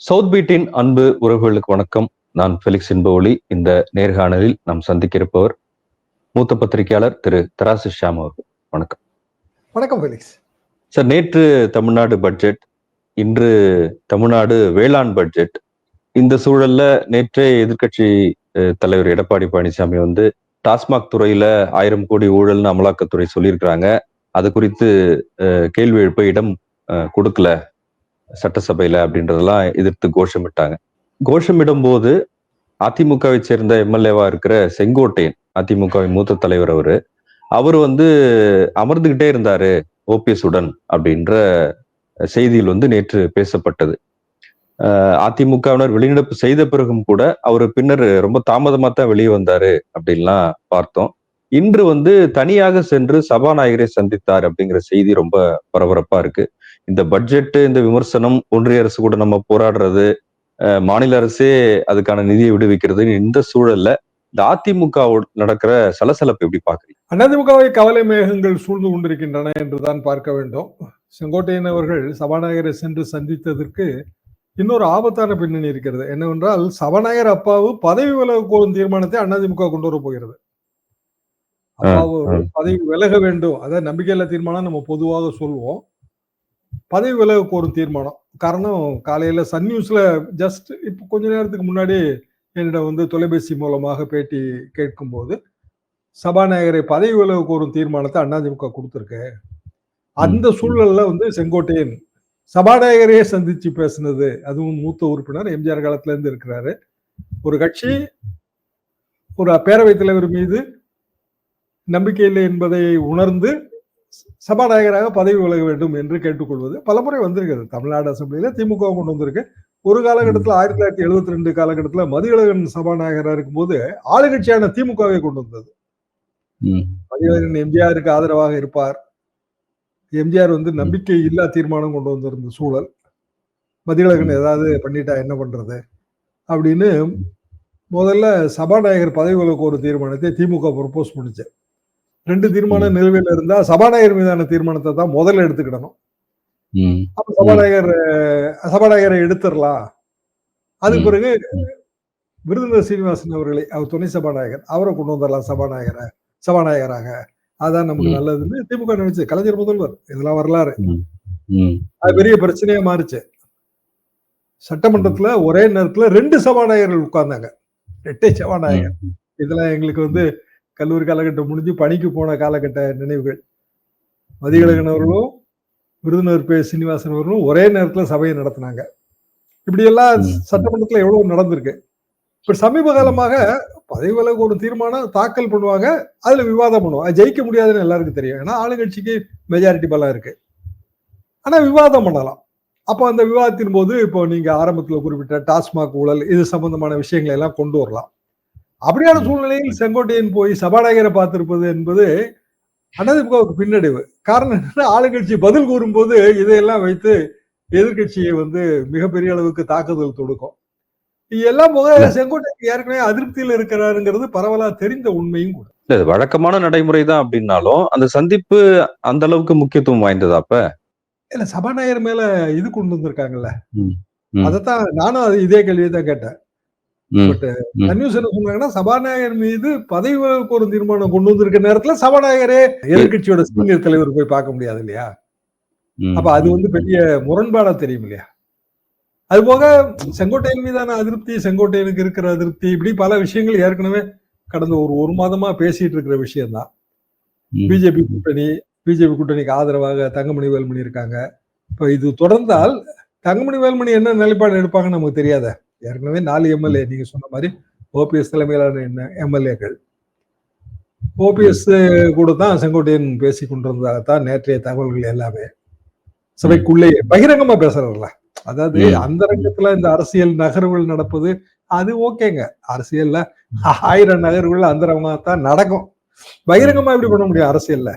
South பீட்டின் அன்பு உறவுகளுக்கு வணக்கம். நான் ஃபெலிக்ஸ் இன்பஒளி இந்த நேர்காணலில் நாம் சந்திக்க இருப்பவர் மூத்த பத்திரிகையாளர் திரு தராசு ஷியாம் அவர்கள். வணக்கம். வணக்கம் ஃபெலிக்ஸ். சார் நேற்று தமிழ்நாடு பட்ஜெட் இன்று தமிழ்நாடு வேளாண் பட்ஜெட். இந்த சூழல்ல நேற்றே எதிர்க்கட்சி அஹ், தலைவர் எடப்பாடி பழனிசாமி வந்து டாஸ்மாக் துறையில ஆயிரம் கோடி ஊழல்னு அமலாக்கத்துறை சொல்லியிருக்கிறாங்க. அது குறித்து கேள்வி எழுப்ப இடம் கொடுக்கல. சட்டசபையில அப்படின்றதெல்லாம் எதிர்த்து கோஷமிட்டாங்க. கோஷமிடும் போது அதிமுகவை சேர்ந்த எம்எல்ஏவா இருக்கிற செங்கோட்டையன் அதிமுகவின் மூத்த தலைவர் அவரு அவர் வந்து அமர்ந்துகிட்டே இருந்தாரு ஓபிஎஸ் உடன் அப்படின்ற செய்தியில் வந்து நேற்று பேசப்பட்டது. அதிமுகவினர் வெளிநடப்பு செய்த பிறகும் கூட அவர் பின்னர் ரொம்ப தாமதமா தான் வெளியே வந்தாரு அப்படின்லாம் பார்த்தோம். இன்று வந்து தனியாக சென்று சபாநாயகரை சந்தித்தார் அப்படிங்கிற செய்தி ரொம்ப பரபரப்பா இருக்கு. இந்த பட்ஜெட் இந்த விமர்சனம் ஒன்றிய அரசு கூட நம்ம போராடுறது மாநில அரசே அதுக்கான நிதியை விடுவிக்கிறது இந்த சூழல்ல இந்த அதிமுக வோட நடக்கிற சலசலப்பு எப்படி பாக்குறீங்க அதிமுகவை கவலை மேகங்கள் சூழ்ந்து கொண்டிருக்கின்றன என்றுதான் பார்க்க வேண்டும். செங்கோட்டையன் அவர்கள் சபாநாயகரை சென்று சந்தித்ததற்கு இன்னொரு ஆபத்தான பின்னணி இருக்கிறது. என்னவென்றால் சபாநாயகர் அப்பாவு பதவி விலக கோரும் தீர்மானத்தை அதிமுக கொண்டு வர போகிறது. அப்பாவு. பதவி விலக வேண்டும். அதாவது நம்பிக்கையில்லா தீர்மானம் நம்ம பொதுவாக சொல்லுவோம் பதவி விலக கோரும் தீர்மானம். காரணம் காலையில சன் நியூஸ்ல ஜஸ்ட் இப்போ கொஞ்ச நேரத்துக்கு முன்னாடி என்னிடம் வந்து தொலைபேசி மூலமாக பேட்டி கேட்கும்போது சபாநாயகரை பதவி விலக கோரும் தீர்மானத்தை அதிமுக கொடுத்திருக்கு. அந்த சூழல்ல வந்து செங்கோட்டையன் சபாநாயகரையே சந்திச்சு பேசினது. அதுவும் மூத்த உறுப்பினர் எம்ஜிஆர் காலத்துல இருந்து இருக்கிறாரு. ஒரு கட்சி ஒரு பேரவைத் தலைவர் மீது நம்பிக்கை இல்லை என்பதை உணர்ந்து சபாநாயகராக பதவி விலக வேண்டும் என்று கேட்டுக்கொள்வது பலமுறை வந்திருக்கிறது. தமிழ்நாடு அசெம்பிளியில திமுக கொண்டு வந்திருக்கு. ஒரு காலகட்டத்தில் ஆயிரத்தி தொள்ளாயிரத்தி எழுபத்தி ரெண்டு காலகட்டத்தில் மதியழகன் சபாநாயகராக இருக்கும்போது ஆளுங்கட்சியான திமுகவை கொண்டு வந்தது. மதியழகன் எம்ஜிஆருக்கு ஆதரவாக இருப்பார். எம்ஜிஆர் வந்து நம்பிக்கை இல்லா தீர்மானம் கொண்டு வந்திருந்த சூழல். மதியழகன் ஏதாவது பண்ணிட்டா என்ன பண்றது? அப்படின்னு முதல்ல சபாநாயகர் பதவி விலக ஒரு தீர்மானத்தை திமுக ப்ரப்போஸ் பண்ணுச்சு. ரெண்டு தீர்மானம் நிலுவையில் இருந்தா சபாநாயகர் மீதான தீர்மானத்தை தான் முதல்ல எடுத்துக்கிடணும். அப்ப சபாநாயகர் சபாநாயகரை எடுத்துடலாம். அதுக்கு ம். பிறகு விருதுநகர் சீனிவாசன் அவர்களை அவர் துணை சபாநாயகர் அவரை கொண்டு வந்துடலாம் சபாநாயகரை சபாநாயகராக. அதான் நமக்கு. நல்லதுன்னு திமுக நினைச்சு கலைஞர் முதல்வர் இதெல்லாம் வரலாறு. அது பெரிய பிரச்சனையா மாறுச்சு. சட்டமன்றத்துல ஒரே நேரத்துல ரெண்டு சபாநாயகர்கள் உட்கார்ந்தாங்க. ரெட்டை சபாநாயகர். இதெல்லாம் எங்களுக்கு வந்து கல்லூரி காலகட்டம் முடிஞ்சு பணிக்கு போன காலகட்ட நினைவுகள். மதியழகன் அவர்களும் விருதுநகர் பே சீனிவாசன் அவர்களும் ஒரே நேரத்துல சபையை நடத்தினாங்க. இப்படி எல்லாம் ம். சட்டமன்றத்துல எவ்வளவு நடந்திருக்கு. இப்ப சமீப காலமாக பதவி விலகு ஒரு தீர்மானம் தாக்கல் பண்ணுவாங்க அதுல விவாதம் பண்ணுவாங்க. அது ஜெயிக்க முடியாதுன்னு எல்லாருக்கும் தெரியும். ஏன்னா ஆளுங்கட்சிக்கு மெஜாரிட்டி பலம் இருக்கு. ஆனா விவாதம் பண்ணலாம். அப்போ அந்த விவாதத்தின் போது இப்போ நீங்க ஆரம்பத்துல குறிப்பிட்ட டாஸ்மாக் ஊழல் இது சம்பந்தமான விஷயங்களை எல்லாம் கொண்டு வரலாம். அப்படியான. சூழ்நிலையில் செங்கோட்டையன் போய் சபாநாயகரை பார்த்திருப்பது என்பது அதிமுகவுக்கு பின்னடைவு காரணம் என்னன்னா ஆளுங்கட்சி பதில் கூறும்போது இதையெல்லாம் வைத்து எதிர்க்கட்சியை வந்து மிகப்பெரிய அளவுக்கு தாக்குதல் தொடுக்கும் எல்லாம் போக இல்ல. செங்கோட்டையன் ஏற்கனவே அதிருப்தியில் இருக்கிறாருங்கிறது பரவலா தெரிந்த உண்மையும் கூட இல்ல வழக்கமான நடைமுறை தான் அப்படின்னாலும் அந்த சந்திப்பு அந்த அளவுக்கு முக்கியத்துவம் வாய்ந்ததா அப்ப இல்ல சபாநாயகர் மேல இது கொண்டு வந்திருக்காங்கல்ல. அதைத்தான் நானும் இதே கேள்வியை தான் கேட்டேன். பட் ம். நியூஸ் என்ன சொன்னாங்கன்னா சபாநாயகர் மீது பதவி ஒரு தீர்மானம் கொண்டு வந்திருக்க நேரத்துல சபாநாயகரே எதிர்க்கட்சியோட சீனியர் தலைவர் போய் பார்க்க முடியாது இல்லையா. அப்ப அது வந்து பெரிய முரண்பாடா தெரியும் இல்லையா அது போக செங்கோட்டையன் மீதான அதிருப்தி செங்கோட்டையனுக்கு இருக்கிற அதிருப்தி இப்படி பல விஷயங்கள் ஏற்கனவே கடந்த ஒரு ஒரு மாதமா பேசிட்டு இருக்கிற விஷயம்தான். பிஜேபி கூட்டணி பிஜேபி கூட்டணிக்கு ஆதரவாக தங்கமணி வேல்மணி இருக்காங்க இப்ப இது தொடர்ந்தால் தங்கமணி வேல்மணி என்ன நிலைப்பாடு எடுப்பாங்கன்னு நமக்கு தெரியாத ஏற்கனவே நாலு எம்எல்ஏ நீங்க சொன்ன மாதிரி ஓபிஎஸ் தலைமையிலான என்ன எம்எல்ஏக்கள் ஓபிஎஸ் கூட தான் செங்கோட்டையன் பேசி கொண்டிருந்ததாகத்தான் நேற்றைய தகவல்கள் எல்லாமே. சபைக்குள்ளே பகிரங்கமா பேசுறாருல. அதாவது. அந்த ரங்கத்துல இந்த அரசியல் நகர்வுகள் நடப்பது அது ஓகேங்க. அரசியல்ல ஆயிரம் நகர்வுகள் அந்தரங்கமா தான் நடக்கும். பகிரங்கமா எப்படி பண்ண முடியும் அரசியல்ல.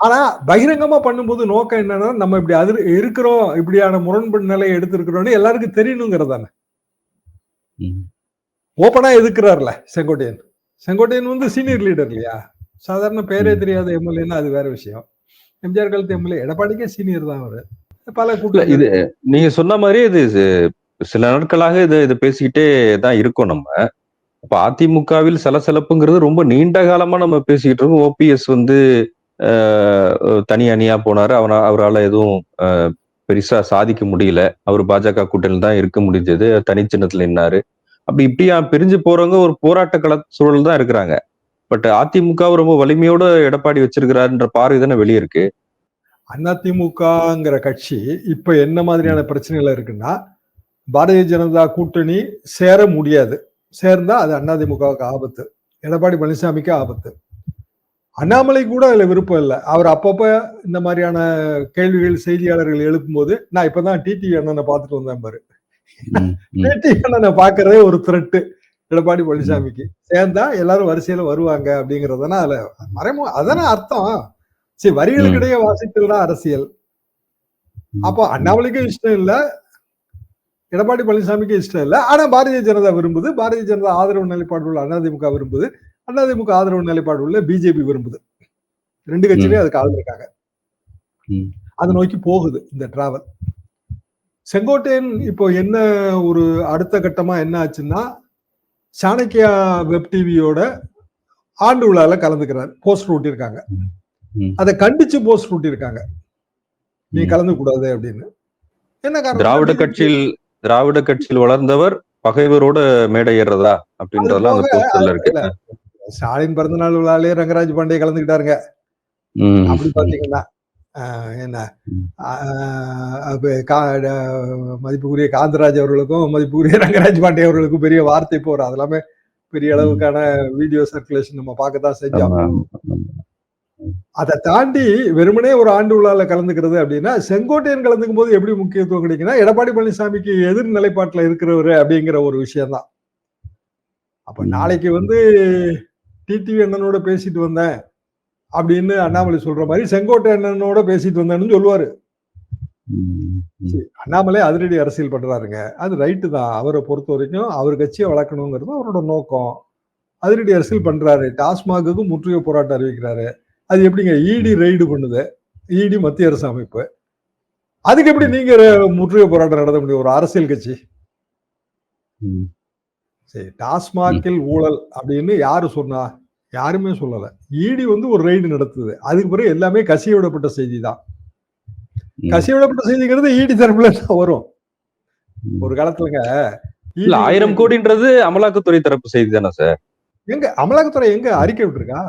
ஆனா பகிரங்கமா பண்ணும்போது நோக்கம் என்னன்னா நம்ம இப்படி அது இருக்கிறோம் இப்படியான முரண்படு நிலையை எடுத்திருக்கிறோம்னு எல்லாருக்கும் தெரியணுங்கிறது தானே ம். ஓப்பனா எதுக்குறாருல செங்கோட்டையன். செங்கோட்டையன் வந்து சீனியர் லீடர் இல்லையா? சாதாரண பேரே தெரியாத எம்எல்ஏன்னா அது வேற விஷயம். எம்ஜிஆர் காலத்து எம்எல்ஏ எடப்பாடிக்கே சீனியர் தான் அவரு. பல கூட்டங்கள். இது நீங்க சொன்ன மாதிரி இது சில நாட்களாக இது இது பேசிக்கிட்டே தான் இருக்கோம் நம்ம. அப்ப அதிமுகவில் சலசலப்புங்கிறது ரொம்ப நீண்ட காலமா நம்ம பேசிக்கிட்டு இருக்கோம். ஓபிஎஸ் வந்து தனி அணியா போனாரு. அவனா அவரால் எதுவும் பெருசா சாதிக்க முடியல. அவர் பாஜக கூட்டணியில் தான் இருக்க முடிஞ்சது. தனிச்சின்னத்துல நின்னாரு. அப்படி இப்படியா பிரிஞ்சு போறவங்க ஒரு போராட்ட கள சூழல் தான் இருக்கிறாங்க. பட் அதிமுக ரொம்ப வலிமையோட எடப்பாடி வச்சிருக்கிறாருன்ற பார்வை தானே வெளியே இருக்கு. அதிமுகங்கிற கட்சி இப்ப என்ன மாதிரியான பிரச்சனைகள் இருக்குன்னா பாரதிய ஜனதா கூட்டணி சேர முடியாது. சேர்ந்தா அது அதிமுகவுக்கு ஆபத்து. எடப்பாடி பழனிசாமிக்கு ஆபத்து. அண்ணாமலை கூட அதுல விருப்பம் இல்லை. அவர் அப்பப்ப இந்த மாதிரியான கேள்விகள் செய்தியாளர்கள் எழுப்பும்போது நான் இப்பதான் டிடி அண்ணனை பார்த்துட்டு வந்தேன் பாரு. டிடி அண்ணனை பாக்குறதே ஒரு த்ரெட்டு எடப்பாடி பழனிசாமிக்கு. சேர்ந்தா எல்லாரும் வரிசையில வருவாங்க அப்படிங்கறதுனா அதுல மறைமு அதானே அர்த்தம். சரி வரிகளுக்கிடையே வாசித்தல் தான் அரசியல். அப்போ அண்ணாமலைக்கும் இஷ்டம் இல்ல எடப்பாடி பழனிசாமிக்கும் இஷ்டம் இல்ல. ஆனா பாரதிய ஜனதா விரும்புது. பாரதிய ஜனதா ஆதரவு நிலைப்பாடு உள்ள அதிமுக விரும்புது. அதிமுக ஆதரவு நிலைப்பாடு உள்ள பிஜேபி விரும்புது. ரெண்டு கட்சியிலையும் அதுக்கு ஆதரவு இருக்காங்க. அதை நோக்கி போகுது இந்த டிராவல் செங்கோட்டையன் இப்போ என்ன ஒரு அடுத்த கட்டமா என்ன ஆச்சுன்னா சாணக்கியா வெப் டிவியோட ஆண்டு விழால கலந்துக்கிறார். போஸ்ட் ஒட்டியிருக்காங்க ம். அதை கண்டிச்சு போஸ்ட் ஒட்டியிருக்காங்க நீ. கலந்து கூடாது அப்படின்னு. என்ன காரணம்? திராவிட கட்சியில் திராவிட கட்சியில் வளர்ந்தவர் பகைவரோட மேடை ஏறுறதா அப்படின்றதெல்லாம் அந்த போஸ்டர்ல இருக்கு. ஸ்டாலின் பிறந்த நாள் விழாலே ரங்கராஜ் பாண்டே கலந்துக்கிட்டாருங்க. அப்படி பாத்தீங்கன்னா என்ன? மதிப்புக்குரிய காந்தராஜ் அவர்களுக்கும் மதிப்புக்குரிய ரங்கராஜ் பாண்டே அவர்களுக்கும் பெரிய வார்த்தை போற அதெல்லாமே பெரிய அளவுக்கான வீடியோ சர்க்குலேஷன் நம்ம பார்க்கத்தான் செஞ்சோம். அதை தாண்டி வெறுமனே ஒரு ஆண்டு விழால கலந்துக்கிறது அப்படின்னா செங்கோட்டையன் கலந்துக்கும் போது எப்படி முக்கியத்துவம் கிடைக்குன்னா எடப்பாடி பழனிசாமிக்கு எதிர் நிலைப்பாட்டுல இருக்கிறவரு அப்படிங்கிற ஒரு விஷயம்தான். அப்ப. நாளைக்கு வந்து டிடிவி அண்ணனோட பேசிட்டு வந்தேன் அப்படின்னு அண்ணாமலை சொல்ற மாதிரி செங்கோட்டை அண்ணனோட பேசிட்டு வந்தேன்னு சொல்லுவாரு. அண்ணாமலை அதிரடி அரசியல் பண்றாருங்க. அது ரைட்டு தான். அவரை பொறுத்த வரைக்கும் அவர் கட்சியை வளர்க்கணுங்கிறது அவரோட நோக்கம். அதிரடி அரசியல் பண்றாரு. டாஸ்மாகுக்கு முற்றுகை போராட்டம் அறிவிக்கிறாரு. அது எப்படிங்க? இடி ரைடு பண்ணுது. இடி மத்திய அரசு அமைப்பு. அதுக்கு எப்படி நீங்க முற்றுகை போராட்டம் நடத்த முடியும்? ஒரு அரசியல் கட்சி. சரி டாஸ்மாகில் ஊழல் அப்படின்னு யாரு சொன்னா? யாருமே சொல்லல. இடி வந்து ஒரு ரைடு நடத்துது. அதுக்கு பிறகு எல்லாமே கசிய விடப்பட்ட செய்தி தான். ம். கசிய விடப்பட்ட செய்திங்கிறது இடி தரப்புல தான் வரும். ஒரு காலத்துலங்க இல்ல ஆயிரம் கோடின்றது அமலாக்கத்துறை தரப்பு செய்தி தானே சார்? எங்க அமலாக்கத்துறை எங்க அறிக்கை விட்டுருக்கா?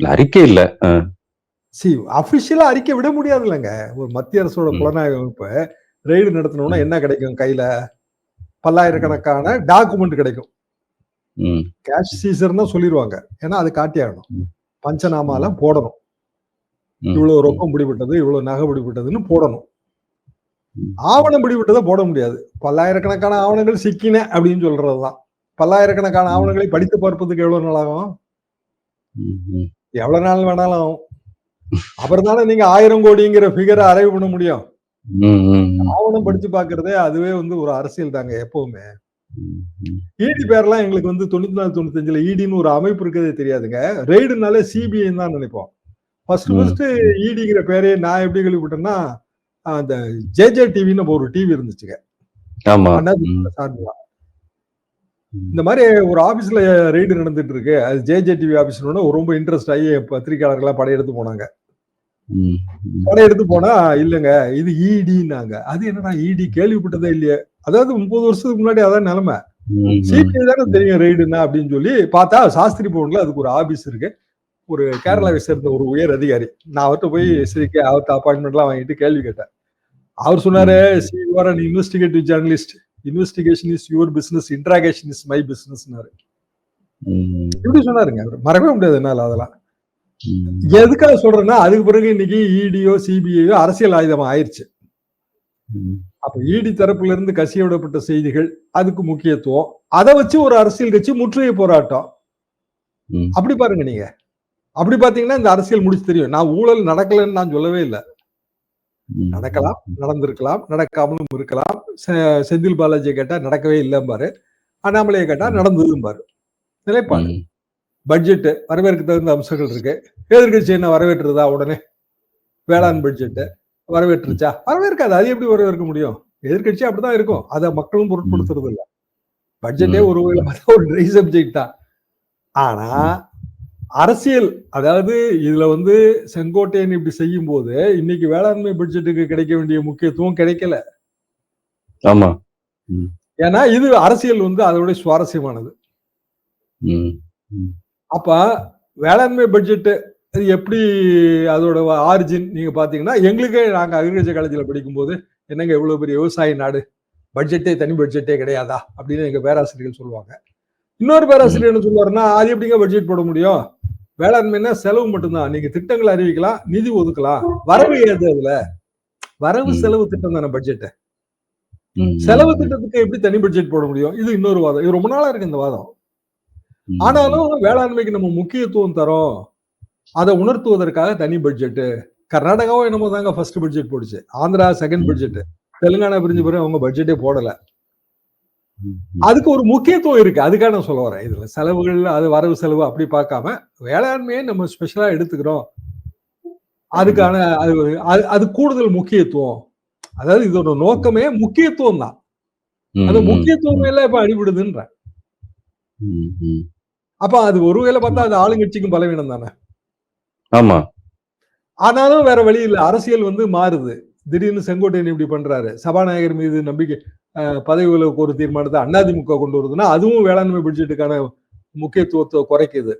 இல்ல அறிக்கை இல்ல. சி அபிஷியலா அறிக்கை விட முடியாது இல்லைங்க ஒரு மத்திய அரசோட. புலனாய்வு அமைப்பு ரெய்டு நடத்தணும்னா என்ன கிடைக்கும் கையில? பல்லாயிரக்கணக்கான டாக்குமெண்ட் கிடைக்கும் கேஷ் சீசர் தான் சொல்லிடுவாங்க ஏன்னா அது காட்டியாகணும். பஞ்சநாமால போடணும். இவ்வளவு ரொக்கம் பிடிபட்டது இவ்வளவு நகை பிடிபட்டதுன்னு போடணும். ஆவணம் பிடிபட்டதை போட முடியாது பல்லாயிரக்கணக்கான ஆவணங்கள் சிக்கின அப்படின்னு சொல்றதுதான் பல்லாயிரக்கணக்கான. ஆவணங்களை படித்து பார்ப்பதுக்கு எவ்வளவு நாள் ஆகும். எவ்வளவு நாள் வேணாலும் ஆகும் அப்புறம் தானே நீங்க ஆயிரம் கோடிங்கிற ஃபிகரை அரைவு பண்ண முடியும். ஆவணம் படிச்சு பாக்குறதே அதுவே வந்து ஒரு அரசியல் தாங்க எப்பவுமே. இடி பேர்லாம் எங்களுக்கு வந்து தொண்ணூத்தி நாலு தொண்ணூத்தஞ்சுல இடின்னு ஒரு அமைப்பு இருக்கிறதே தெரியாதுங்க. ரெய்டுனாலே சிபிஐ தான் நினைப்போம். ஃபர்ஸ்ட். ஃபர்ஸ்ட் இடிங்கிற பேரே நான் எப்படி கேள்விப்பட்டேன்னா அந்த ஜேஜே டிவின்னு ஒரு டிவி இருந்துச்சுங்க. இந்த மாதிரி ஒரு ஆபீஸ்ல ரெய்டு நடந்துட்டு இருக்கு. அது ஜேஜே டிவி ஆபீஸ்னு ரொம்ப இன்ட்ரெஸ்ட் ஆகி பத்திரிகையாளர்களா படையெடுத்து போனாங்க. ம், ம். படையெடுத்து போனா இல்லங்க இது இடின்னாங்க அது என்னடா இடி கேள்விப்பட்டதே இல்லையே. அதாவது முப்பது வருஷத்துக்கு முன்னாடி அதான் நிலைமை. சிபிஐ தானே தெரியும் ரெய்டுனா அப்படின்னு சொல்லி பார்த்தா சாஸ்திரி பவன்ல அதுக்கு ஒரு ஆபீஸ் இருக்கு. ஒரு கேரளாவை சேர்ந்த ஒரு உயர் அதிகாரி. நான் அவர்கிட்ட போய் சிரிக்க அவர்கிட்ட அப்பாயின்மெண்ட்லாம் வாங்கிட்டு கேள்வி கேட்டேன். அவர் சொன்னாரு see you're an investigative journalist investigation is your business interrogation is my. பிசினஸ்னாரு இப்படி சொன்னாருங்க. அவர். மறக்கவே முடியாது என்னால அதெல்லாம். எதுக்காக சொல்றேன்னா அதுக்கு பிறகு இன்னைக்கு இடியோ சிபிஐயோ அரசியல் ஆயுதம் ஆயிருச்சு. ம். அப்ப இடி தரப்புல இருந்து கசிய விடப்பட்ட செய்திகள் அதுக்கு முக்கியத்துவம். அதை வச்சு ஒரு அரசியல் கட்சி முற்றுகை போராட்டம். அப்படி பாருங்க நீங்க. அப்படி பாத்தீங்கன்னா இந்த அரசியல் முடிச்சு தெரியும். நான் ஊழல் நடக்கலன்னு நான் சொல்லவே இல்லை. நடக்கலாம் நடந்திருக்கலாம் நடக்காமலும் இருக்கலாம். செந்தில் பாலாஜியை கேட்டா நடக்கவே இல்லைம்பாரு. அண்ணாமலையை கேட்டா நடந்ததும்பாரு. நிலைப்பாடு. ம். பட்ஜெட் வரவேற்க தகுந்த அம்சங்கள் இருக்கு. எதிர்கட்சி என்ன வரவேற்றுறதா உடனே? வேளாண் பட்ஜெட் வரவேற்றுச்சா? வரவேற்காது. அது எப்படி வரவேற்க முடியும்? எதிர்க்கட்சி அப்படிதான் இருக்கும். அதை மக்களும் பொருட்படுத்துறது இல்ல. பட்ஜெட்டே. ஒரு ஒரு ட்ரை சப்ஜெக்ட் தான். ஆனா அரசியல் அதாவது இதுல வந்து செங்கோட்டையன் இப்படி செய்யும் போது இன்னைக்கு வேளாண்மை பட்ஜெட்டுக்கு கிடைக்க வேண்டிய முக்கியத்துவம் கிடைக்கல. ஆமா. ஏன்னா இது அரசியல் வந்து அதோட சுவாரஸ்யமானது. அப்ப வேளாண்மை பட்ஜெட் அது எப்படி அதோட ஆரிஜின் நீங்க பாத்தீங்கன்னா எங்களுக்கே நாங்க அக்ரிகல்ச்சர் காலேஜ்ல படிக்கும்போது என்னங்க இவ்வளவு பெரிய விவசாய நாடு? பட்ஜெட்டே தனி பட்ஜெட்டே கிடையாதா? அப்படின்னு எங்க பேராசிரியர்கள் சொல்லுவாங்க. இன்னொரு பேராசிரியர் என்ன சொல்லுவாருன்னா அது எப்படிங்க பட்ஜெட் போட முடியும்? வேளாண்மைன்னா செலவு மட்டும்தான். நீங்க திட்டங்களை அறிவிக்கலாம் நிதி ஒதுக்கலாம். வரவு ஏது அதுல? வரவு. செலவு திட்டம் தானே பட்ஜெட் ம். செலவு திட்டத்துக்கு எப்படி தனி பட்ஜெட் போட முடியும்? இது இன்னொரு வாதம். இது ரொம்ப நாளா இருக்கு இந்த வாதம். ஆனாலும் வேளாண்மைக்கு நம்ம முக்கியத்துவம் தரோம். அதை உணர்த்துவதற்காக தனி பட்ஜெட் கர்நாடகாவும் என்னமோ தாங்க ஃபர்ஸ்ட் பட்ஜெட் போடுச்சு. ஆந்திரா செகண்ட் பட்ஜெட் தெலுங்கானா பிரிஞ்ச பிறகு அவங்க பட்ஜெட்டே போடல. அதுக்கு ஒரு முக்கியத்துவம் இருக்கு. அதுக்காக நான் சொல்ல வரேன். இதுல செலவுகள் அது வரவு செலவு அப்படி பார்க்காம வேளாண்மையை நம்ம ஸ்பெஷலா எடுத்துக்கிறோம். அதுக்கான அது அது- கூடுதல் முக்கியத்துவம். அதாவது இதோட நோக்கமே முக்கியத்துவம் தான். அந்த முக்கியத்துவம் எல்லாம் இப்ப அடிபடுதுன்ற. அப்ப அது ஒரு வேளை பார்த்தா அது ஆளுங்கட்சிக்கும் பலவீனம் தானே ஆமா. ஆனாலும் வேற வழி இல்ல. அரசியல் வந்து மாறுது. திடீர்னு செங்கோட்டையன் இப்படி பண்றாரு. சபாநாயகர் மீது நம்பிக்கை பதவி விலக்கு ஒரு தீர்மானத்தை அதிமுக கொண்டு வருதுன்னா அதுவும் வேளாண்மை பட்ஜெட்டுக்கான முக்கியத்துவத்தை குறைக்குது.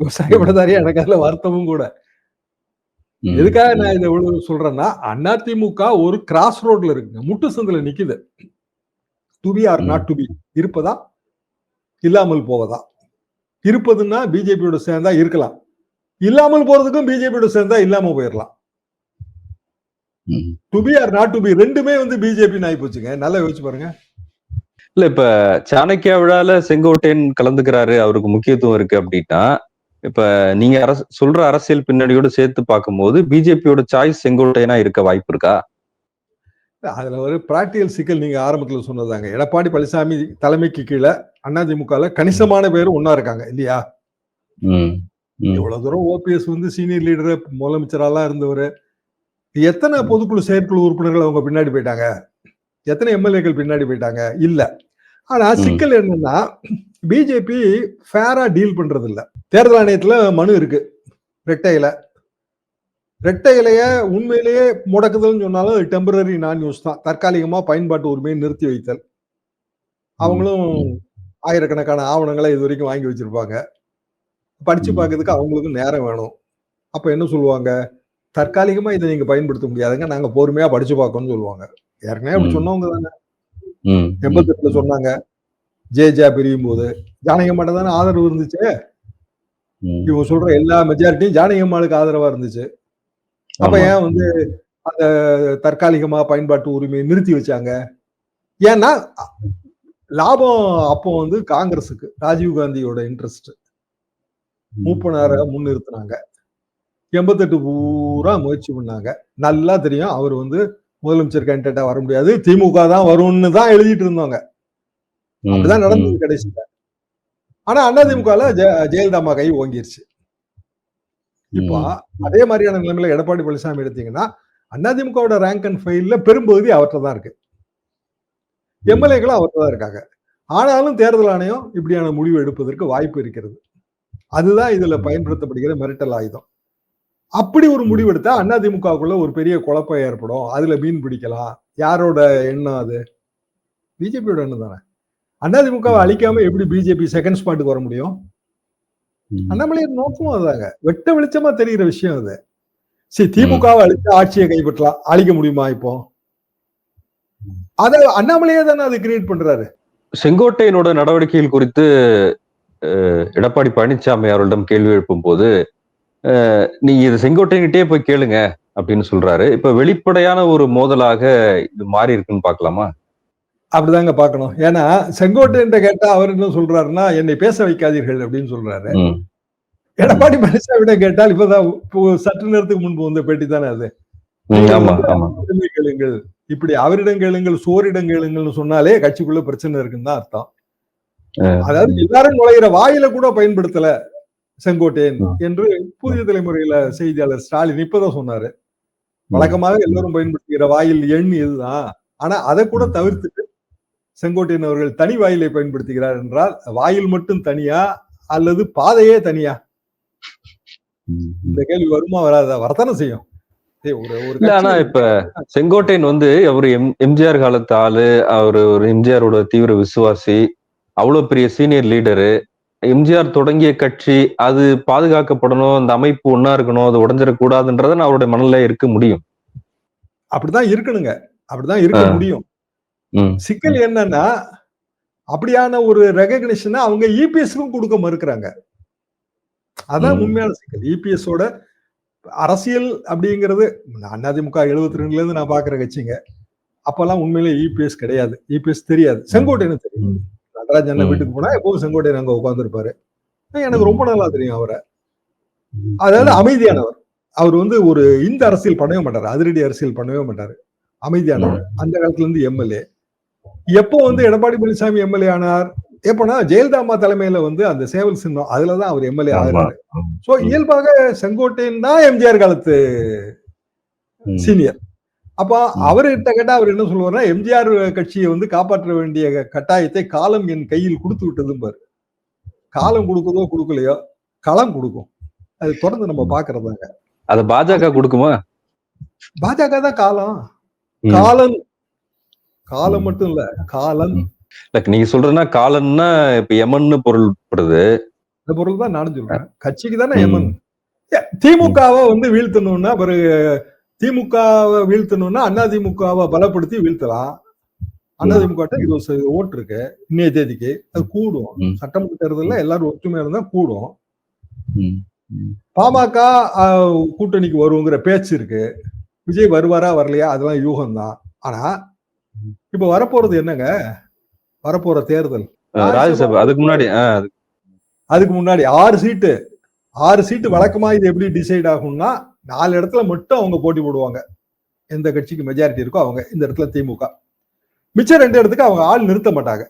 விவசாய படதாரியா எனக்கு அதுல வருத்தமும் கூட. எதுக்காக நான் இதை எவ்வளவு சொல்றேன்னா அதிமுக ஒரு கிராஸ் ரோட்ல இருக்குங்க. முட்டு சந்தில நிக்குது to be or not to be இருப்பதா? இல்லாமல் போவதா இருப்பதுன்னா பிஜேபியோட சேர்ந்தா இருக்கலாம். இல்லாமல் போறதுக்கும் பிஜேபியோட சேர்ந்தா இல்லாம போயிடலாம். To be or not to be ரெண்டுமே வந்து பிஜேபி ஆகி போச்சுங்க. நல்லா யோசிச்சு பாருங்க. இல்ல இப்ப சாணக்கியா விழால செங்கோட்டையன் கலந்துக்கிறாரு. அவருக்கு முக்கியத்துவம் இருக்கு அப்படின்னா இப்ப நீங்க அரசு சொல்ற அரசியல் பின்னணியோட சேர்த்து பார்க்கும்போது பிஜேபியோட சாய்ஸ் செங்கோட்டையனா இருக்க வாய்ப்பு இருக்கா? அதுல ஒரு பிராக்டிகல் சிக்கல் நீங்க ஆரம்பத்துல சொன்னதாங்க எடப்பாடி பழனிசாமி தலைமைக்கு கீழே அதிமுகல கணிசமான பேர் ஒன்னா இருக்காங்க இல்லையா. இவ்வளவு தூரம் ஓபிஎஸ் வந்து சீனியர் லீடர் முதலமைச்சரெல்லாம் இருந்தவர். எத்தனை பொதுக்குழு செயற்குழு உறுப்பினர்கள் அவங்க பின்னாடி போயிட்டாங்க? எத்தனை எம்எல்ஏக்கள் பின்னாடி போயிட்டாங்க? இல்ல. ஆனா. சிக்கல் என்னன்னா பிஜேபி ஃபேரா டீல் பண்றது இல்ல தேர்தல் ஆணையத்துல மனு இருக்கு ரெட்டை இலை ரெட்டை இலைய உண்மையிலேயே முடக்குதல்னு சொன்னாலும் டெம்பரரி நான் நியூஸ் தான். தற்காலிகமா பயன்பாட்டு உரிமையை நிறுத்தி வைத்தல். அவங்களும் ஆயிரக்கணக்கான ஆவணங்களை இது வரைக்கும் வாங்கி வச்சிருப்பாங்க. படிச்சு. பார்க்கறதுக்கு அவங்களுக்கும் நேரம் வேணும். அப்ப என்ன சொல்லுவாங்க? தற்காலிகமா இதை நீங்க பயன்படுத்த முடியாதுங்க. நாங்க பொறுமையா படிச்சு பார்க்கணும்னு சொல்லுவாங்க. ஏற்கனவே அப்படி. சொன்னவங்க தானே. எண்பத்தெட்டுல சொன்னாங்க. ஜே ஜே பிரியும் போது. ஜானகியம்மாட்ட தானே ஆதரவு இருந்துச்சு. இவங்க சொல்ற எல்லா மெஜாரிட்டியும் ஜானகியம்மாளுக்கு ஆதரவா இருந்துச்சு. அப்ப. ஏன் வந்து அந்த தற்காலிகமா பயன்பாட்டு உரிமையை நிறுத்தி வச்சாங்க? ஏன்னா லாபம் அப்போ வந்து காங்கிரஸுக்கு ராஜீவ் காந்தியோட இன்ட்ரெஸ்ட் மூப்பனார முன்னிறுத்தினாங்க. எண்பத்தெட்டு பூரா முயற்சி பண்ணாங்க. நல்லா தெரியும் அவர் வந்து முதலமைச்சர் கேண்டிடேட்டா வர முடியாது. திமுக தான் வரும்னு தான் எழுதிட்டு இருந்தாங்க. அப்படிதான் நடந்தது கடைசியில. ஆனா அதிமுகல ஜெயலலிதா அம்மா கை ஓங்கிருச்சு. இப்போ அதே மாதிரியான நிலைமையில எடப்பாடி பழனிசாமி எடுத்தீங்கன்னா அதிமுகவோட ரேங்க் அண்ட் ஃபைல்ல பெரும்பகுதி அவர்கிட்ட தான் இருக்கு. எம்எல்ஏக்களும் அவர்கிட்ட தான் இருக்காங்க. ஆனாலும் தேர்தல் ஆணையம் இப்படியான முடிவு எடுப்பதற்கு வாய்ப்பு இருக்கிறது. அதுதான் இதுல பயன்படுத்தப்படுகிற மிரட்டல் ஆயுதம். அப்படி ஒரு முடிவு எடுத்தா அதிமுகவுக்குள்ள ஒரு பெரிய குழப்பம் ஏற்படும். அதுல மீன் பிடிக்கலாம். யாரோட எண்ணம் அது? பிஜேபியோட எண்ணம் தானே? அதிமுகவை அழிக்காம எப்படி பிஜேபி செகண்ட் ஸ்பாட்டுக்கு வர முடியும். அண்ணாமலையார் நோக்கமும் அதுதாங்க. வெட்ட வெளிச்சமா தெரிகிற விஷயம் அது. சரி திமுகவை அழிச்சு ஆட்சியை கைப்பற்றலாம். அழிக்க முடியுமா இப்போ? அத அண்ணாமலையே தானே அதை கிரியேட் பண்றாரு. செங்கோட்டையனோட நடவடிக்கைகள் குறித்து எடப்பாடி பழனிசாமி அவர்களிடம் கேள்வி எழுப்பும் போது நீங்க இது செங்கோட்டையன்கிட்டயே போய் கேளுங்க அப்படின்னு சொல்றாரு. இப்ப வெளிப்படையான ஒரு மோதலாக இது மாறி இருக்குன்னு பாக்கலாமா அப்படிதாங்க பார்க்கணும். ஏன்னா செங்கோட்டையன் கேட்டா அவர் என்ன சொல்றாருன்னா என்னை பேச வைக்காதீர்கள் அப்படின்னு சொல்றாரு. எடப்பாடி பழனிசாமியிடம் கேட்டால் இப்பதான் இப்போ சற்று நேரத்துக்கு முன்பு வந்த பேட்டி தானே அது? கேளுங்கள். இப்படி அவரிடம் கேளுங்கள் சோரிடம் கேளுங்கள்னு சொன்னாலே கட்சிக்குள்ள பிரச்சனை இருக்குன்னு தான் அர்த்தம். அதாவது எல்லாரும் நுழையிற வாயில கூட பயன்படுத்தல செங்கோட்டையன். என்று புதிய தலைமுறையில செய்தியாளர் ஸ்டாலின் இப்பதான் சொன்னாரு. வழக்கமாக எல்லோரும் பயன்படுத்துகிற வாயில் எண் இதுதான். ஆனா அதை கூட. தவிர்த்துட்டு செங்கோட்டையன் அவர்கள் தனி வாயிலை பயன்படுத்துகிறார் என்றால் வாயில் மட்டும் தனியா அல்லது பாதையே தனியா. இந்த கேள்வி வருமா வராதா? வரத்தானே செய்யும். ஆனா இப்ப செங்கோட்டையன் வந்து அவர் எம் எம்ஜிஆர் காலத்து ஆளு அவரு ஒரு எம்ஜிஆரோட தீவிர விசுவாசி அவ்வளவு பெரிய சீனியர் லீடரு. எம்ஜிஆர் தொடங்கிய கட்சி அது பாதுகாக்கப்படணும் அந்த அமைப்பு ஒன்னா இருக்கணும் அது உடஞ்சிடக்கூடாதுன்றத அவருடைய மனநிலை இருக்க முடியும். அப்படிதான் இருக்கணுங்க. அப்படிதான் இருக்க. முடியும். சிக்கல் என்னன்னா அப்படியான ஒரு ரெகக்னிஷனை அவங்க இபிஎஸ்க்கும் கொடுக்க மறுக்கிறாங்க. அதான். உண்மையான சிக்கல். இபிஎஸ் ஓட அரசியல் அப்படிங்கிறது அதிமுக எழுபத்தி ரெண்டுல இருந்து நான் பாக்குற கட்சிங்க. அப்பெல்லாம் உண்மையிலே இபிஎஸ் கிடையாது. இபிஎஸ் தெரியாது. செங்கோட்டையன் தெரியும். நடராஜன். வீட்டுக்கு போனா எப்பவும் செங்கோட்டையன் அங்க உட்காந்துருப்பாரு எனக்கு. ரொம்ப நல்லா தெரியும் அவரை. அதாவது அமைதியானவர். அவர் வந்து ஒரு இந்த அரசியல் பண்ணவே மாட்டாரு. அதிரடி அரசியல் பண்ணவே மாட்டாரு. அமைதியானவர். அந்த காலத்துல இருந்து எம்எல்ஏ. எப்போ வந்து எடப்பாடி பழனிசாமி எம்எல்ஏ ஆனார் எப்போனா ஜெயலலிதா அம்மா தலைமையில வந்து அந்த சேவல் சின்னம் அதுலதான் அவர் எம்எல்ஏ. ஆகிறாரு சோ. இயல்பாக செங்கோட்டையன் தான் எம்ஜிஆர் காலத்து. சீனியர் அப்ப. அவர்கிட்ட கேட்டா அவர் என்ன சொல்லுவாருன்னா எம்ஜிஆர் கட்சியை வந்து காப்பாற்ற வேண்டிய கட்டாயத்தை காலம் என் கையில் கொடுத்து விட்டதும் பாரு காலம் கொடுக்குதோ கொடுக்கலையோ களம் கொடுக்கும் அது தொடர்ந்து நம்ம பாக்குறதாங்க அத பாஜக கொடுக்குமா பாஜக தான் காலம். காலம் காலம் மட்டும் இல்ல காலம் Like நீங்க சொல்றதுன்னா காலன்னா இப்ப யமன்னு பொருள்படுது இந்த பொருள் தான் நானும் சொல்றேன். கட்சிக்கு தானே. எமன் திமுகவை வந்து வீழ்த்தணும்னா பிறகு திமுகவை வீழ்த்தணும்னா அண்ணா திமுகவை பலப்படுத்தி வீழ்த்தலாம். அண்ணா திமுக இருபது சதவீத ஓட்டு இருக்கு இன்னைய தேதிக்கு. அது கூடும். சட்டமன்ற தேர்தல்ல எல்லாரும் ஒற்றுமையா இருந்தா கூடும். பாமக கூட்டணிக்கு வருங்கிற பேச்சு இருக்கு. விஜய் வருவாரா வரலையா? அதெல்லாம் யூகம் தான் ஆனா இப்ப வரப்போறது என்னங்க? வரப்போற தேர்தல். ராஜ்யசபா. அதுக்கு முன்னாடி அதுக்கு முன்னாடி ஆறு சீட்டு. ஆறு சீட்டு வழக்கமா இது எப்படி டிசைட் ஆகும்னா நாலு இடத்துல மட்டும் அவங்க போட்டி போடுவாங்க. எந்த கட்சிக்கு மெஜாரிட்டி இருக்கோ அவங்க. இந்த இடத்துல திமுக. மிச்சம் ரெண்டு இடத்துக்கு அவங்க ஆள் நிறுத்த மாட்டாங்க.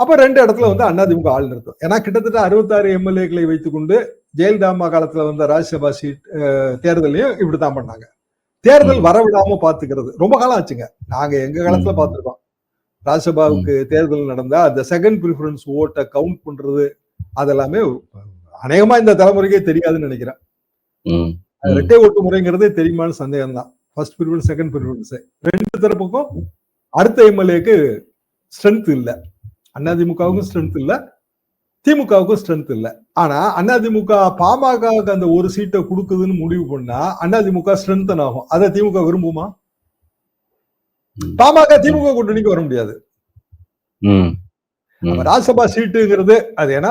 அப்ப ரெண்டு இடத்துல வந்து அதிமுக ஆள் நிறுத்தும். ஏன்னா கிட்டத்தட்ட அறுபத்தாறு எம்எல்ஏக்களை வைத்துக்கொண்டு ஜெயலலிதா காலத்துல வந்த ராஜ்யசபா சீட் தேர்தலையும் இப்படித்தான் பண்ணாங்க. தேர்தல் வரவிடாம பாத்துக்கிறது ரொம்ப காலம் ஆச்சுங்க. நாங்க எங்க காலத்துல ம். பார்த்திருக்கோம். ராஜ்யசபாவுக்கு தேர்தல் நடந்தா அந்த செகண்ட் ப்ரிஃபரன்ஸ் ஓட்டை கவுண்ட் பண்றது அதெல்லாமே அநேகமா இந்த தலைமுறைக்கே தெரியாதுன்னு நினைக்கிறேன். ம். அது ம். ரெட்டை ஓட்டு முறைங்கிறதே தெரியுமான்னு சந்தேகம் தான் ஃபர்ஸ்ட் ப்ரிஃபரன்ஸ் செகண்ட் ப்ரிஃபரன்ஸ் ரெண்டு தரப்புக்கும் அடுத்த எம்எல்ஏக்கு ஸ்ட்ரென்த் இல்ல. அதிமுகவுக்கும் ஸ்ட்ரென்த் இல்ல. திமுகவுக்கும் ஸ்ட்ரென்த் இல்ல. ஆனா அதிமுக பாமகவுக்கு அந்த ஒரு சீட்டை கொடுக்குதுன்னு முடிவு பண்ணா அதிமுக ஸ்ட்ரென்தன் ஆகும். அதை திமுக விரும்புமா. பாமக திமுக கூட்டணிக்கு வர முடியாது. ம். ம். அப்ப ராஜ்யசபா சீட்டுங்கிறது அது ஏன்னா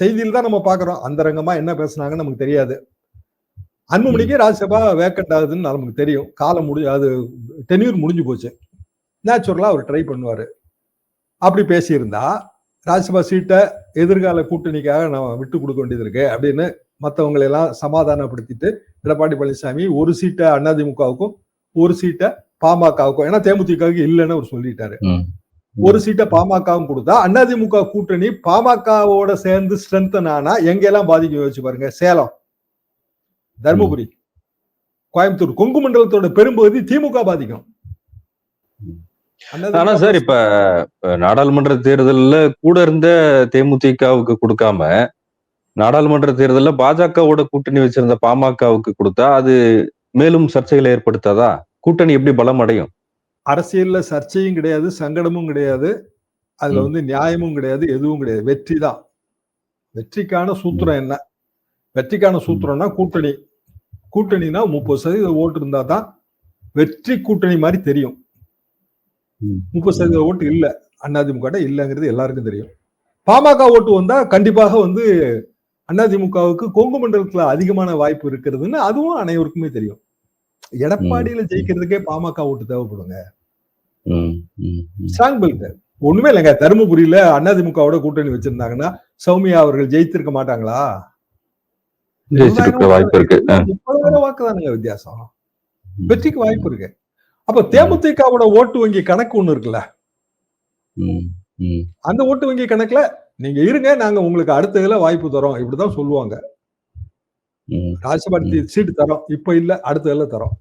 செய்தியில் தான் நம்ம பாக்குறோம் அந்தரங்கமா என்ன பேசுனாங்கன்னு நமக்கு தெரியாது. அன்புமணிக்கு ராஜ்யசபா வேக்கண்ட் ஆகுதுன்னு நமக்கு தெரியும். காலம் முடி அது டென்யூர் முடிஞ்சு போச்சு. நேச்சுரலா அவர் ட்ரை பண்ணுவாரு. அப்படி பேசியிருந்தா ராஜ்யசபா சீட்டை எதிர்கால கூட்டணிக்காக நான் விட்டு கொடுக்க வேண்டியது இருக்கு அப்படின்னு மற்றவங்களை எல்லாம் சமாதானப்படுத்திட்டு எடப்பாடி பழனிசாமி ஒரு சீட்டை அதிமுகவுக்கும் ஒரு சீட்டை பாமகவுக்கும் ஏன்னா தேமுதிகவுக்கு இல்லைன்னு அவர் சொல்லிட்டாரு. ஒரு சீட்டை பாமகவும் கொடுத்தா அதிமுக கூட்டணி பாமகவோட சேர்ந்து ஸ்ட்ரென்தன் ஆனா எங்கெல்லாம் பாதிக்கும் யோசிச்சு பாருங்க சேலம் தருமபுரி கோயம்புத்தூர் கொங்கு மண்டலத்தோட பெரும்பகுதி திமுக பாதிக்கும் ஆனா சார் இப்ப நாடாளுமன்ற தேர்தல்ல கூட இருந்த தேமுதிகவுக்கு கொடுக்காம நாடாளுமன்ற தேர்தல்ல பாஜகவோட கூட்டணி வச்சிருந்த பாமகவுக்கு கொடுத்தா அது மேலும் சர்ச்சைகளை ஏற்படுத்தாதா? கூட்டணி எப்படி பலம் அடையும்? அரசியல்ல சர்ச்சையும் கிடையாது சங்கடமும் கிடையாது. அதுல. வந்து நியாயமும் கிடையாது எதுவும் கிடையாது. வெற்றி தான். வெற்றிக்கான சூத்திரம் என்ன? வெற்றிக்கான சூத்திரம்னா கூட்டணி. கூட்டணினா முப்பது சதவீத ஓட்டு இருந்தா தான் வெற்றி கூட்டணி மாதிரி தெரியும். முப்பது சதவீத ஓட்டு இல்ல. அதிமுக இல்லைங்கிறது எல்லாருக்கும் தெரியும். பாமக ஓட்டு வந்தா கண்டிப்பாக வந்து அதிமுகவுக்கு கொங்கு மண்டலத்துல அதிகமான வாய்ப்பு இருக்கிறதுன்னு அதுவும் அனைவருக்குமே தெரியும். எடப்பாடியில ஜெயிக்கிறதுக்கே பாமக ஓட்டு தேவைப்படுங்க. Strong belt. ஒண்ணுமே இல்லைங்க. தருமபுரியில அதிமுகவோட கூட்டணி வச்சிருந்தாங்கன்னா சௌமியா அவர்கள் ஜெயித்திருக்க மாட்டாங்களா? வாய்ப்பு இருக்கு. முப்பதாயிரம் வாக்கு தானுங்க வித்தியாசம். வெற்றிக்கு வாய்ப்பு இருக்கு. அப்ப தேமுதிகவோட ஓட்டு வங்கி கணக்கு ஒண்ணு இருக்குல்ல. அந்த ஓட்டு வங்கி கணக்குல நீங்க இருங்க நாங்க உங்களுக்கு அடுத்த இதுல வாய்ப்பு தரோம் இப்படிதான் சொல்லுவாங்க. ராஜ்யசபா சீட்டு தரோம் இப்ப இல்ல அடுத்த இதுல தரோம்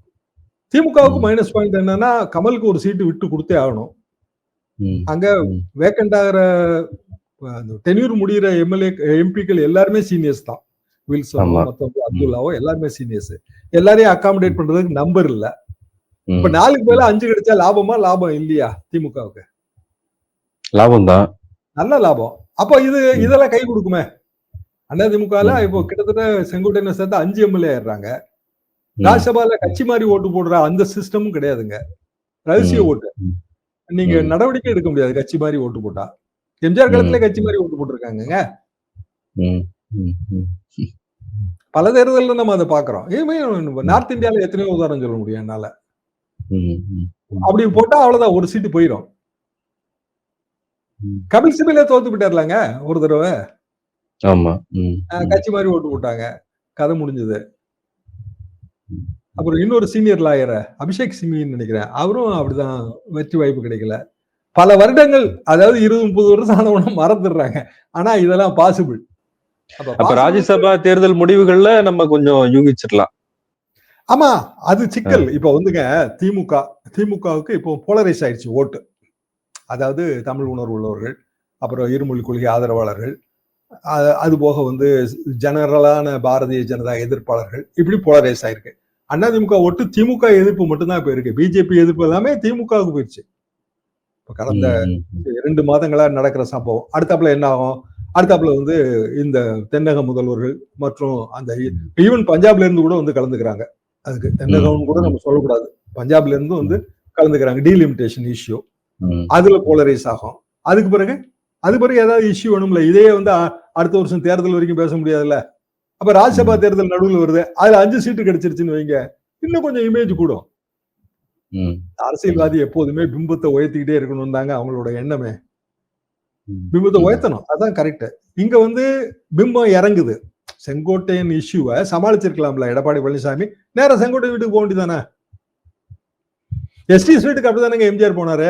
திமுகவுக்கு. மைனஸ் பாயிண்ட் என்னன்னா கமலுக்கு ஒரு சீட்டு விட்டு கொடுத்தே ஆகணும். அங்க. வேக்கண்ட் ஆகிற டென்யூர் முடிகிற எம்எல்ஏ எம்பிக்கள் எல்லாருமே சீனியர்ஸ் தான் வில்சனோ. மத்தவங்க அப்துல்லாவோ எல்லாருமே சீனியர்ஸ் எல்லாரையும் அகாமடேட் பண்றதுக்கு நம்பர் இல்ல. இப்ப நாலுக்கு மேல அஞ்சு கிடைச்சா லாபமா லாபம் இல்லையா திமுகவுக்கு லாபம் தான் நல்ல லாபம் அப்போ இது. இதெல்லாம் கை கொடுக்குமே அண்ணா திமுகல. இப்போ கிட்டத்தட்ட செங்கோட்டையனை சேர்த்து அஞ்சு எம்எல்ஏ ஆயிடுறாங்க. ராஜ்யசபால கட்சி மாதிரி ஓட்டு போடுற அந்த சிஸ்டமும் கிடையாதுங்க ரகசிய. ஓட்டு. நீங்க. நடவடிக்கை எடுக்க முடியாது கட்சி மாதிரி ஓட்டு போட்டா எம்ஜிஆர் காலத்துல. கட்சி மாதிரி ஓட்டு போட்டிருக்காங்க. பல தேர்தல்ல நம்ம அதை பாக்குறோம் நார்த் இந்தியால எத்தனையோ உதாரணம் சொல்ல முடியும் என்னால. அப்படி போட்டா அவ்வளவுதான் ஒரு சீட்டு போயிடும். கபில் சிபிலே தோத்து விட்டார்லாங்க ஒரு தடவை. ஆமா. கட்சி மாதிரி ஓட்டு போட்டாங்க கதை முடிஞ்சது. அப்புறம் இன்னொரு சீனியர் லாயர் அபிஷேக் சிங்கின்னு நினைக்கிறேன் அவரும் அப்படிதான் வெற்றி வாய்ப்பு கிடைக்கல. பல வருடங்கள் அதாவது இருபது முப்பது வருஷம் ஆனவன மறந்துடுறாங்க. ஆனா இதெல்லாம் பாசிபிள் அப்ப ராஜ்யசபா தேர்தல் முடிவுகள்ல நம்ம கொஞ்சம் யூகிச்சிடலாம். ஆமா அது சிக்கல். இப்ப வந்துங்க திமுக திமுகவுக்கு இப்போ போலரைஸ் ஆயிடுச்சு ஓட்டு. அதாவது தமிழ் உணர்வு உள்ளவர்கள் அப்புறம் இருமொழி கொள்கை ஆதரவாளர்கள் அது போக வந்து ஜெனரலான பாரதிய ஜனதா எதிர்ப்பாளர்கள் இப்படி போலரைஸ் ஆயிருக்கு. அதிமுக ஓட்டு திமுக எதிர்ப்பு மட்டும்தான் இப்ப இருக்கு. பிஜேபி எதிர்ப்பு எல்லாமே திமுகவுக்கு போயிடுச்சு. இப்ப கடந்த. இரண்டு மாதங்களா நடக்கிற சம்பவம். அடுத்தாப்புல என்ன ஆகும்? அடுத்தாப்புல வந்து இந்த தென்னக முதல்வர்கள் மற்றும் அந்த ஈவன் பஞ்சாப்ல இருந்து கூட வந்து கலந்துக்கிறாங்க. அதுக்கு தென்னகம் கூட நம்ம சொல்லக்கூடாது. பஞ்சாப்ல இருந்து வந்து கலந்துக்கிறாங்க. Delimitation issue. அதுல போலரைஸ் ஆகும். அதுக்கு பிறகு அது பிறகு ஏதாவது இஷ்யூ வேணும்ல? இதே வந்து அடுத்த வருஷம் தேர்தல் வரைக்கும் பேச முடியாதுல்ல? அப்ப ராஜ்யசபா தேர்தல் நடுவில் வருது. அதுல அஞ்சு சீட்டு கிடைச்சிருச்சுன்னு வைங்க. இன்னும் கொஞ்சம் இமேஜ் கூடும். அரசியல்வாதி எப்போதுமே பிம்பத்தை உயர்த்திக்கிட்டே இருக்கணும் தாங்க அவங்களோட எண்ணமே. பிம்பத்தை. உயர்த்தணும். அதான் கரெக்ட் இங்க வந்து பிம்பம் இறங்குது. செங்கோட்டையன் இஷ்யூவை சமாளிச்சிருக்கலாம்ல எடப்பாடி பழனிசாமி. நேரா செங்கோட்டையன் வீட்டுக்கு போக வேண்டியதானே எஸ்டிஎஸ் வீட்டுக்கு அப்படிதானங்க எம்ஜிஆர் போனாரு.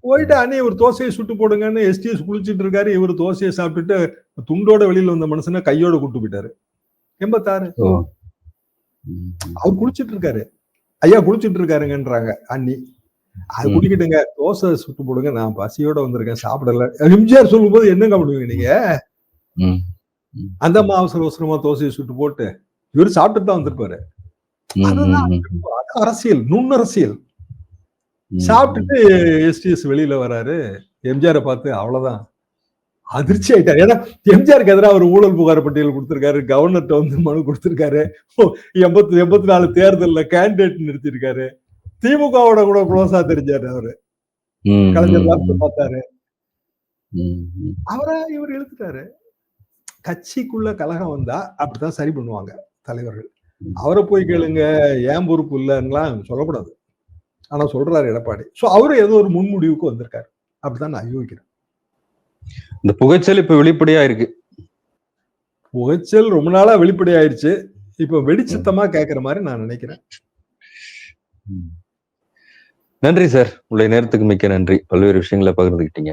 போயிட்டு அண்ணே ஒரு தோசையை சுட்டு போடுங்கன்னு எஸ்டிஎஸ் குளிச்சிட்டு இருக்காரு. இவர் தோசையை சாப்பிட்டுட்டு துண்டோட வெளியில வந்த மனுஷனை கையோட கூட்டு போயிட்டாரு. எண்பத்தாறு. அவர் குளிச்சிட்டு இருக்காரு. ஐயா குளிச்சிட்டு இருக்காருங்கன்றாங்க அண்ணி. அது. குடிக்கிட்டுங்க. தோசை சுட்டு போடுங்க. நான் பசியோட வந்திருக்கேன். சாப்பிடல. எம்ஜிஆர் சொல்லும்போது என்னங்க பண்ணுவீங்க நீங்க. அந்த அம்மா அவசர அவசரமா தோசையை சுட்டு போட்டு இவர் சாப்பிட்டு தான் வந்திருப்பாரு. அரசியல் நுண்ணரசியல். சாப்பிட்டுட்டு எஸ்டிஎஸ் வெளியில வராரு. எம்ஜிஆரை பார்த்து அவ்வளவுதான். அதிர்ச்சி ஆயிட்டாரு. ஏன்னா எம்ஜிஆருக்கு எதிராக ஒரு ஊழல் புகார் பட்டியல் கொடுத்திருக்காரு. கவர்னர்ட்ட வந்து மனு கொடுத்திருக்காரு. எண்பத்தி எண்பத்தி நாலு தேர்தல்ல கேண்டிடேட் நிறுத்திருக்காரு திமுகவோட கூட க்ளோஸா தெரிஞ்சாரு அவரு. கலைஞர் பார்த்து பார்த்தாரு. அவரை இவர் இழுத்துட்டாரு. கட்சிக்குள்ள கலகம் வந்தா அப்படித்தான் சரி பண்ணுவாங்க தலைவர்கள். அவரை போய் கேளுங்க ஏன் பொறுப்பு இல்லைன்னுலாம் சொல்லக்கூடாது. ஆனா சொல்றாரு எடப்பாடி. சோ அவரு ஏதோ ஒரு முன்முடிவுக்கு வந்திருக்காரு. அப்படிதான் நான் யோகிக்கிறேன் இந்த புகைச்சல் இப்ப வெளிப்படையா இருக்கு. புகைச்சல் ரொம்ப நாளா வெளிப்படை ஆயிடுச்சு இப்ப வெடிச்சத்தமா கேட்கிற மாதிரி நான் நினைக்கிறேன். நன்றி சார். உங்களுடைய நேரத்துக்கு மிக்க நன்றி. பல்வேறு விஷயங்களை பகிர்ந்துக்கிட்டீங்க